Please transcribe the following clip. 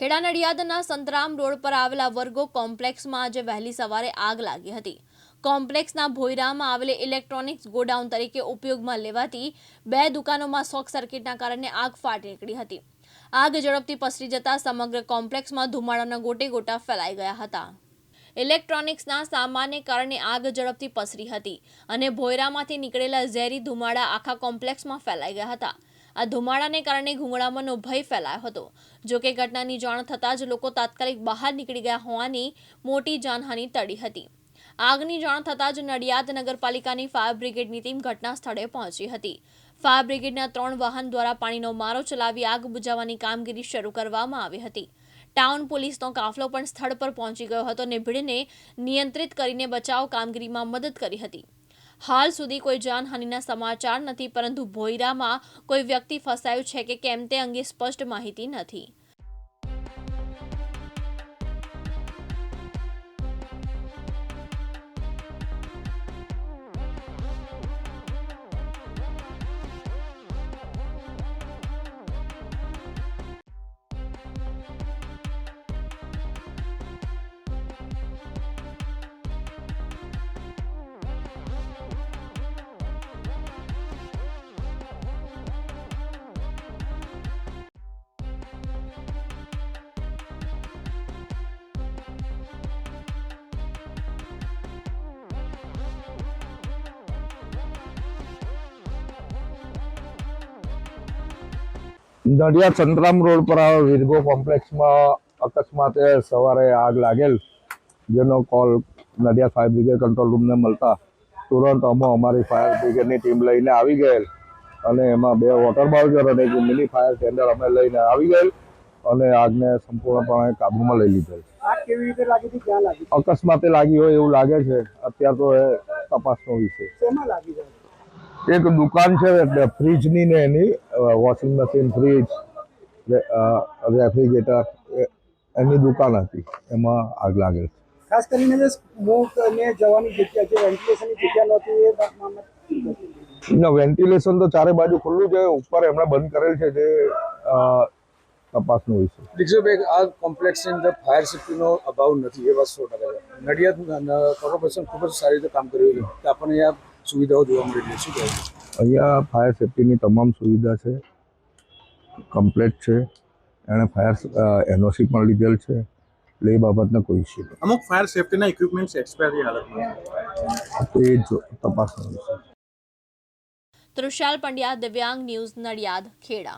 Kheda નડિયાદના Santram road પર આવેલા વર્ગો કોમ્પ્લેક્સમાં આજે વહેલી સવારે આગ લાગી હતી. કોમ્પ્લેક્સના ભોયરામાં આવેલી ઇલેક્ટ્રોનિક્સ ગોડાઉન તરીકે ઉપયોગમાં લેવાતી બે દુકાનોમાં શોર્ટ સર્કિટના કારણે આગ ફાટી નીકળી હતી. આગ ઝડપથી પસરી જતા સમગ્ર કોમ્પ્લેક્સમાં ધુમાડાના ગોટે ગોટા ફેલાઈ ગયા હતા. ઇલેક્ટ્રોનિક્સના સામાનને કારણે આગ ઝડપથી પસરી હતી અને ભોયરામાંથી નીકળેલા ઝેરી ધુમાડા આખા કોમ્પ્લેક્સમાં ફેલાઈ ગયા હતા. આ ધુમાડાને કારણે ઘૂંઘળામણનો ભય ફેલાયો હતો. જો કે ઘટનાની જાણ થતાં જ લોકો તાત્કાલિક બહાર નીકળી ગયા હોવાની મોટી જાનહાનિ ટળી હતી. આગની જાણ થતાં જ નડિયાદ નગરપાલિકાની ફાયર બ્રિગેડની ટીમ ઘટના સ્થળે પહોંચી હતી. ફાયર બ્રિગેડના ત્રણ વાહન દ્વારા પાણીનો મારો ચલાવી આગ બુજાવવાની કામગીરી શરૂ કરવામાં આવી હતી. ટાઉન પોલીસનો કાફલો પણ સ્થળ પર પહોંચી ગયો હતો અને ભીડને નિયંત્રિત કરીને બચાવ કામગીરીમાં મદદ કરી હતી. હાલ સુધી કોઈ જાનહાનિના સમાચાર નથી, પરંતુ ભોયરામાં કોઈ વ્યક્તિ ફસાયું છે કે કેમ તે અંગે સ્પષ્ટ માહિતી નથી. નડિયાદ સંતરામ રોડ પર આવેલ વિરગો કોમ્પ્લેક્સમાં અકસ્માતે સવારે આગ લાગેલ જેનો call Nadiad fire brigade control રૂમને મળતા તુરંત અમે અમારી ફાયર બ્રિગેડની ટીમ લઈને આવી ગયેલ અને એમાં બે વોટર બાઉઝર અને એક મિની ફાયર ટેન્ડર અમે લઈને આવી ગયેલ અને આગને સંપૂર્ણપણે કાબૂમાં લઈ લીધેલ. અકસ્માતે લાગી હોય એવું લાગે છે. અત્યાર તો એ તપાસનો વિષય એક દુકાન છે ફ્રીજની ને એની વોશિંગ મશીન ફ્રીજ રેફ્રિજરેટર એની દુકાન હતી એમાં આગ લાગેલ. ખાસ કરીને જે સ્મોક ને જવાની જગ્યા જે વેન્ટિલેશનની જગ્યા નહોતી એ ના વેન્ટિલેશન તો ચારે બાજુ ખુલ્લું છે ઉપર એમણે બંધ કરેલ છે જે તપાસનું તપાસનો વિષય દીક્ષુભાઈ આ કોમ્પ્લેક્સની અંદર ફાયર સેફ્ટીનો અભાવ નથી એ વાત સો ટકા છે. નડિયાદ કોર્પોરેશન ખૂબ જ સારી રીતે કામ કર્યું છે. આપણને અહીંયા સુવિધાઓ જોવા મળી રહી છે અહીંયા ફાયર સેફ્ટીની તમામ સુવિધા છે. કમ્પ્લેટ છે. એણે ફાયર એનઓસી પણ લીધેલ છે. એટલે એ બાબતનો કોઈ ઇસ્યુ અમુક ફાયર સેફ્ટીના ઇક્વિપમેન્ટ્સ એક્સપાયરી હાલતમાં. નથી એ જો તપાસનો વિષય તૃષાલ પંડ્યા દિવ્યાંગ ન્યૂઝ નડિયાદ ખેડા.